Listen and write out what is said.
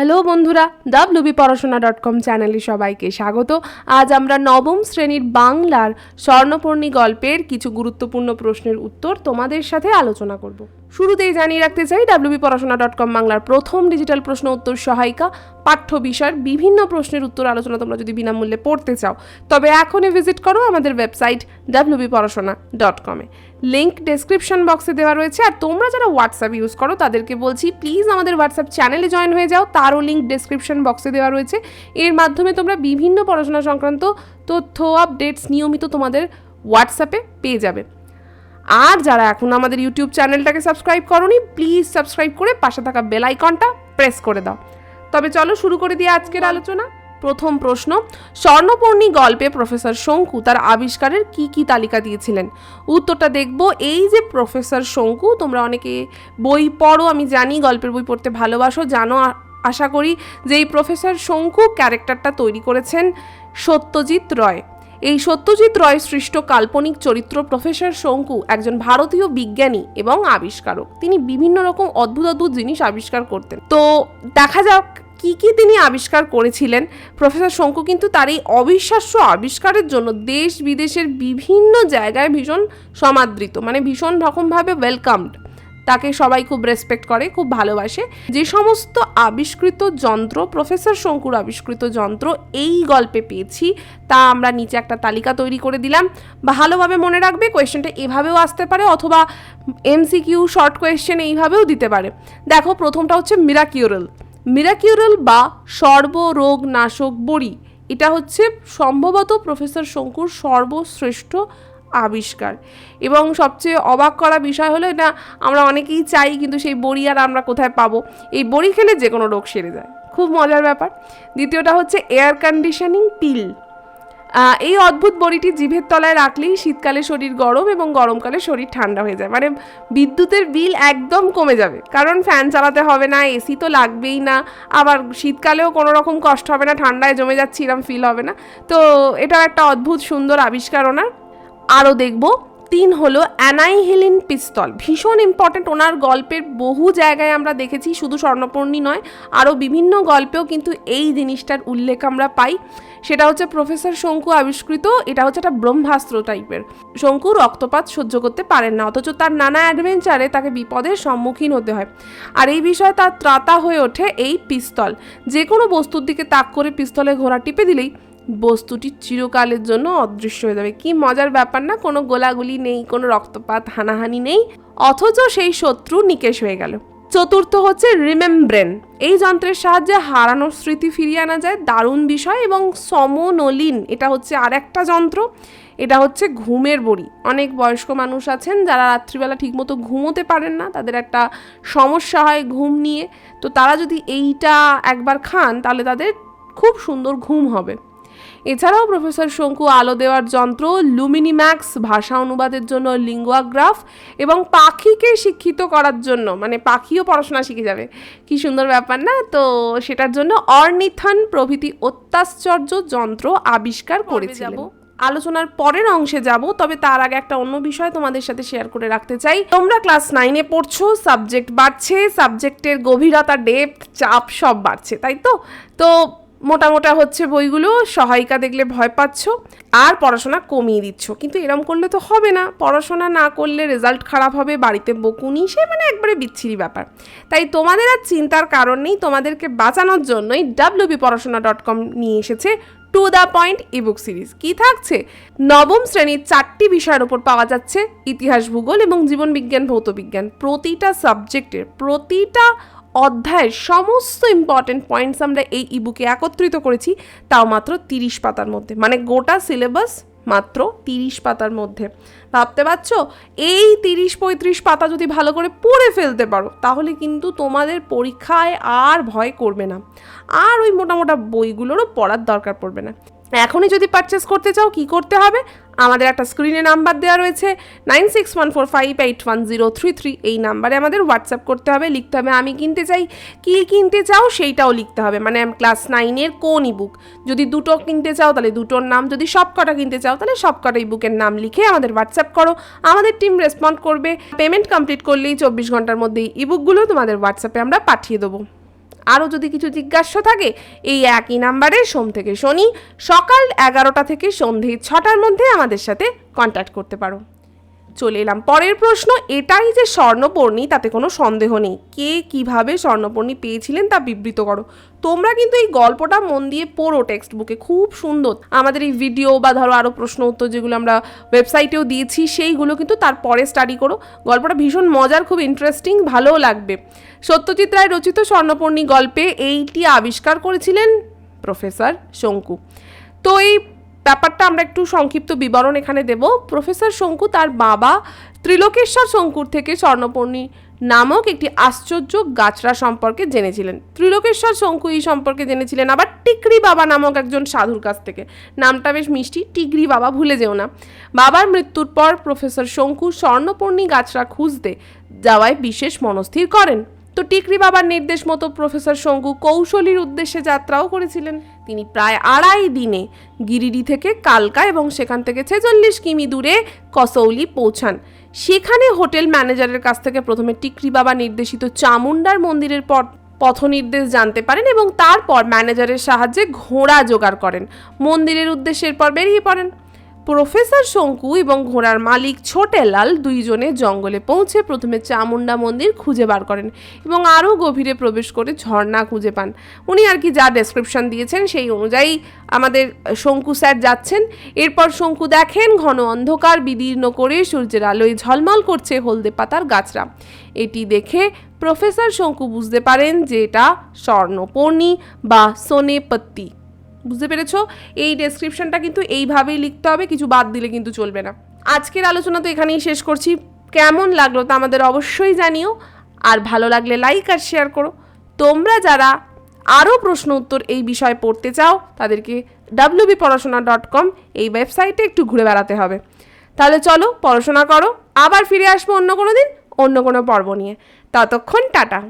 Hello বন্ধুরা WB পড়াশোনা dot com চ্যানেলে সবাইকে স্বাগত। আজ আমরা নবম শ্রেণির বাংলার স্বর্ণপর্ণী গল্পের কিছু গুরুত্বপূর্ণ প্রশ্নের উত্তর তোমাদের সাথে আলোচনা করব। শুরুতেই জানিয়ে রাখতে চাই ডাব্লিউবি পড়াশোনা ডট কম বাংলার প্রথম ডিজিটাল প্রশ্ন উত্তর সহায়িকা, পাঠ্য বিষয়ের বিভিন্ন প্রশ্নের উত্তর আলোচনা তোমরা যদি বিনামূল্যে পড়তে চাও। তবে এখনই ভিজিট করো আমাদের ওয়েবসাইট ডাব্লিউবি পড়াশোনা ডট কমে লিঙ্ক ডেসক্রিপশন বক্সে দেওয়া রয়েছে। আর তোমরা যারা হোয়াটসঅ্যাপ ইউজ করো, তাদেরকে বলছি প্লিজ আমাদের হোয়াটসঅ্যাপ চ্যানেলে জয়েন হয়ে যাও। তারও লিঙ্ক ডেসক্রিপশন বক্সে দেওয়া রয়েছে। এর মাধ্যমে তোমরা বিভিন্ন পড়াশোনা সংক্রান্ত তথ্য আপডেটস নিয়মিত তোমাদের হোয়াটসঅ্যাপে পেয়ে যাবে। আর যারা এখন আমাদের ইউটিউব চ্যানেলটাকে সাবস্ক্রাইব করনি প্লিজ সাবস্ক্রাইব করে পাশে থাকা বেল আইকনটা প্রেস করে দাও। তবে চলো শুরু করে দিয়ে আজকের আলোচনা। প্রথম প্রশ্ন, স্বর্ণপর্ণী গল্পে প্রফেসর শঙ্কু তার আবিষ্কারের কি কি তালিকা দিয়েছিলেন? উত্তরটা দেখব, এই যে প্রফেসর শঙ্কু, তোমরা অনেকে বই পড়ো, আমি জানি, গল্পের বই পড়তে ভালোবাসো, জানো আশা করি যে এই প্রফেসর শঙ্কু ক্যারেক্টারটা তৈরি করেছেন সত্যজিৎ রয়। এই সত্যজিৎ রয় সৃষ্ট কাল্পনিক চরিত্র প্রফেসর শঙ্কু একজন ভারতীয় বিজ্ঞানী এবং আবিষ্কারক। তিনি বিভিন্ন রকম অদ্ভুত অদ্ভুত জিনিস আবিষ্কার করতেন। তো দেখা যাক কি কি তিনি আবিষ্কার করেছিলেন। প্রফেসর শঙ্কু কিন্তু তার এই অবিশ্বাস্য আবিষ্কারের জন্য দেশ বিদেশের বিভিন্ন জায়গায় ভীষণ সমাদৃত মানে ভীষণ রকমভাবে ওয়েলকামড তাকে সবাই খুব রেসপেক্ট করে, খুব ভালোবাসে। যে সমস্ত আবিষ্কৃত যন্ত্র প্রফেসর শঙ্কুর আবিষ্কৃত যন্ত্র, এই গল্পে পেয়েছি, তা আমরা নিচে একটা তালিকা তৈরি করে দিলাম। ভালোভাবে মনে রাখবে কোয়েশ্চেনটা এভাবেও আসতে পারে অথবা এমসিকিউ শর্ট কোয়েশ্চেন এইভাবেও দিতে পারে। দেখো, প্রথমটা হচ্ছে মিরাকিউরাল মিরাকিউরাল বা সর্বরোগ নাশক বড়ি, এটা হচ্ছে সম্ভবত প্রফেসর শঙ্কুর সর্বশ্রেষ্ঠ আবিষ্কার। এবং সবচেয়ে অবাক করা বিষয় হলো এটা, আমরা অনেকেই চাই কিন্তু সেই বড়ি আর আমরা কোথায় পাবো। এই বড়ি খেলে যে কোনো রোগ সেরে যায়। খুব মজার ব্যাপার। দ্বিতীয়টা হচ্ছে এয়ার কন্ডিশনিং পিল এই অদ্ভুত বড়িটি জিভের তলায় রাখলেই শীতকালে শরীর গরম এবং গরমকালে শরীর ঠান্ডা হয়ে যায়। মানে বিদ্যুতের বিল একদম কমে যাবে। কারণ ফ্যান চালাতে হবে না এসি তো লাগবেই না। আবার শীতকালেও কোনো রকম কষ্ট হবে না, ঠান্ডায় জমে যাচ্ছে এরম ফিল হবে না। তো এটাও একটা অদ্ভুত সুন্দর আবিষ্কার ওনার। আরও দেখব। তিন হলো অ্যানাইহেলিন পিস্তল। ভীষণ ইম্পর্ট্যান্ট ওনার গল্পের বহু জায়গায় আমরা দেখেছি, শুধু স্বর্ণপর্ণী নয় আরও বিভিন্ন গল্পেও কিন্তু এই জিনিসটার উল্লেখ আমরা পাই। সেটা হচ্ছে প্রফেসর শঙ্কু আবিষ্কৃত, এটা হচ্ছে একটা ব্রহ্মাস্ত্র টাইপের। শঙ্কু রক্তপাত সহ্য করতে পারেন না, অথচ তার নানা অ্যাডভেঞ্চারে তাকে বিপদের সম্মুখীন হতে হয়। আর এই বিষয়ে তার ত্রাতা হয়ে ওঠে এই পিস্তল। যে কোনো বস্তুর দিকে তাক করে পিস্তলে ঘোড়া টিপে দিলেই বস্তুটি চিরকালের জন্য অদৃশ্য হয়ে যাবে। কি মজার ব্যাপার না, কোনো গোলাগুলি নেই, কোনো রক্তপাত, হানাহানি নেই, অথচ সেই শত্রু নিকেশ হয়ে গেল। চতুর্থ হচ্ছে রিমেমব্রেন। এই যন্ত্রের সাহায্যে হারানোর স্মৃতি ফিরিয়ে আনা যায়। দারুণ বিষয় এবং সমনলিন, এটা হচ্ছে আর একটা যন্ত্র। এটা হচ্ছে ঘুমের বড়ি। অনেক বয়স্ক মানুষ আছেন যারা রাত্রিবেলা ঠিকমতো ঘুমোতে পারেন না, তাদের একটা সমস্যা হয় ঘুম নিয়ে। তো তারা যদি এইটা একবার খান, তাহলে তাদের খুব সুন্দর ঘুম হবে। এছাড়াও প্রফেসর শঙ্কু আলো দেওয়ার যন্ত্র লুমিনিম্যাক্স ভাষা অনুবাদের জন্য লিঙ্গুয়াগ্রাফ এবং পাখিকে শিক্ষিত করার জন্য মানে পাখিও পড়াশোনা শিখে যাবে। কি সুন্দর ব্যাপার না? তো সেটার জন্য অর্নিথন প্রভৃতি অত্যাশ্চর্য যন্ত্র আবিষ্কার করেছিলেন। আলোচনার পরের অংশে যাব তবে তার আগে একটা অন্য বিষয় তোমাদের সাথে শেয়ার করে রাখতে চাই। তোমরা ক্লাস নাইনে পড়ছো সাবজেক্ট বাড়ছে সাবজেক্টের গভীরতা ডেপথ চাপ সব বাড়ছে তাই তো? তো মোটা হচ্ছে বইগুলো সহায়িকা দেখলে ভয় পাচ্ছ, আর পড়াশোনা কমিয়ে দিচ্ছ। কিন্তু এরম করলে তো হবে না। পড়াশোনা না করলে রেজাল্ট খারাপ হবে, বাড়িতে বকুনি সে মানে একবারে বিচ্ছিরি ব্যাপার। তাই তোমাদের আর চিন্তার কারণ নেই, তোমাদেরকে বাঁচানোর জন্যই ডাব্লিউবি পড়াশোনা ডট কম নিয়ে এসেছে to the point ebook series কি থাকছে? নবম শ্রেণির চারটি বিষয়ের ওপর পাওয়া যাচ্ছে, ইতিহাস, ভূগোল এবং জীবনবিজ্ঞান, ভৌতবিজ্ঞান। প্রতিটা সাবজেক্টের প্রতিটা অধ্যায়ের সমস্ত ইম্পর্টেন্ট পয়েন্টস আমরা এই ইবুকে একত্রিত করেছি, তাও মাত্র তিরিশ পাতার মধ্যে। মানে গোটা সিলেবাস মাত্র তিরিশ পাতার মধ্যে। ভাবতে পারছ? এই তিরিশ, পঁয়ত্রিশ পাতা যদি ভালো করে পড়ে ফেলতে পারো, তাহলে কিন্তু তোমাদের পরীক্ষায় আর ভয় করবে না। আর ওই মোটা মোটা বইগুলোরও পড়ার দরকার পড়বে না। এখনই যদি পারচেস করতে চাও, কি করতে হবে? আমাদের একটা স্ক্রিনে নাম্বার দেওয়া রয়েছে nine six one four five eight one zero three three এই নাম্বারে আমাদের হোয়াটসঅ্যাপ করতে হবে, লিখতে হবে, আমি কিনতে চাই, কি কিনতে চাও সেইটাও লিখতে হবে। মানে ক্লাস নাইনের কোন ইবুক যদি দুটো কিনতে চাও, তাহলে দুটোর নাম, যদি সব কটা কিনতে চাও, তাহলে সব কটা ইবুকের নাম লিখে আমাদের হোয়াটসঅ্যাপ করো। আমাদের টিম রেসপন্ড করবে। পেমেন্ট কমপ্লিট করলেই চব্বিশ ঘণ্টার মধ্যেই ইবুকগুলো তোমাদের হোয়াটসঅ্যাপে আমরা পাঠিয়ে দেবো। আরও যদি কিছু জিজ্ঞাস্য থাকে, এই একই নাম্বারে সোম থেকে শনি, সকাল এগারোটা থেকে সন্ধে ছটার মধ্যে আমাদের সাথে কন্ট্যাক্ট করতে পারো। চলে এলাম। পরের প্রশ্ন, এটাই যে স্বর্ণপর্ণী তাতে কোনো সন্দেহ নেই। কে কীভাবে স্বর্ণপর্ণী পেয়েছিলেন তা বিবৃত করো। তোমরা কিন্তু এই গল্পটা মন দিয়ে পড়ো টেক্সট বুকে খুব সুন্দর। আমাদের এই ভিডিও বা ধরো আরও প্রশ্ন উত্তর যেগুলো আমরা ওয়েবসাইটেও দিয়েছি, সেইগুলো কিন্তু তারপরে স্টাডি করো। গল্পটা ভীষণ মজার, খুব ইন্টারেস্টিং ভালোও লাগবে। সত্যজিৎ রায় রচিত স্বর্ণপর্ণী গল্পে এইটি আবিষ্কার করেছিলেন প্রফেসর শঙ্কু। তো এই ব্যাপারটা আমরা একটু সংক্ষিপ্ত বিবরণ এখানে দেব। প্রফেসর শঙ্কু তার বাবা ত্রিলোকেশ্বর শঙ্কুর থেকে স্বর্ণপর্ণী নামক একটি আশ্চর্য গাছরা সম্পর্কে জেনেছিলেন। ত্রিলোকেশ্বর শঙ্কু এই সম্পর্কে জেনেছিলেন, আবার টিকরি বাবা নামক একজন সাধুর কাছ থেকে। নামটা বেশ মিষ্টি, টিকরি বাবা ভুলে যেও না। বাবার মৃত্যুর পর প্রফেসর শঙ্কু স্বর্ণপর্ণী গাছরা খুঁজতে যাওয়ায় বিশেষ মনস্থির করেন। তো টিকরি বাবার নির্দেশ মতো প্রফেসর শঙ্কু কৌশলীর উদ্দেশ্যে যাত্রাও করেছিলেন। তিনি প্রায় আড়াই দিনে গিরিডি থেকে কালকা এবং সেখান থেকে ছেচল্লিশ কিমি দূরে কসৌলি পৌঁছান। সেখানে হোটেল ম্যানেজারের কাছ থেকে প্রথমে টিকরি বাবা নির্দেশিত চামুন্ডার মন্দিরের পর পথ নির্দেশ জানতে পারেন এবং তারপর ম্যানেজারের সাহায্যে ঘোড়া জোগাড় করেন। মন্দিরের উদ্দেশ্যের পর বেরিয়ে পড়েন। প্রফেসর শঙ্কু এবং ঘোড়ার মালিক ছোটেলাল দুইজনে জঙ্গলে পৌঁছে প্রথমে চামুন্ডা মন্দির খুঁজে বার করেন এবং আরও গভীরে প্রবেশ করে ঝর্ণা খুঁজে পান। উনি আর কি যা ডেসক্রিপশন দিয়েছেন সেই অনুযায়ী আমাদের শঙ্কু স্যার যাচ্ছেন। এরপর শঙ্কু দেখেন ঘন অন্ধকার, বিদীর্ণ করে সূর্যের আলোয় ঝলমল করছে হলদে পাতার গাছরা। এটি দেখে প্রফেসর শঙ্কু বুঝতে পারেন যে এটা স্বর্ণপর্ণী বা সোনেপত্তি। বুঝতে পেরেছ? এই ডেসক্রিপশনটা কিন্তু এইভাবেই লিখতে হবে, কিছু বাদ দিলে কিন্তু চলবে না। আজকের আলোচনা তো এখানেই শেষ করছি। কেমন লাগল তা আমাদের অবশ্যই জানিও। আর ভালো লাগলে লাইক আর শেয়ার করো। তোমরা যারা আরও প্রশ্ন উত্তর এই বিষয়ে পড়তে চাও, তাদেরকে ডাব্লিউবি পড়াশোনা ডট কম এই ওয়েবসাইটে একটু ঘুরে বেড়াতে হবে। তাহলে চলো, পড়াশোনা করো। আবার ফিরে আসব অন্য কোনো দিন, অন্য কোনো পর্ব নিয়ে। ততক্ষণ টাটা।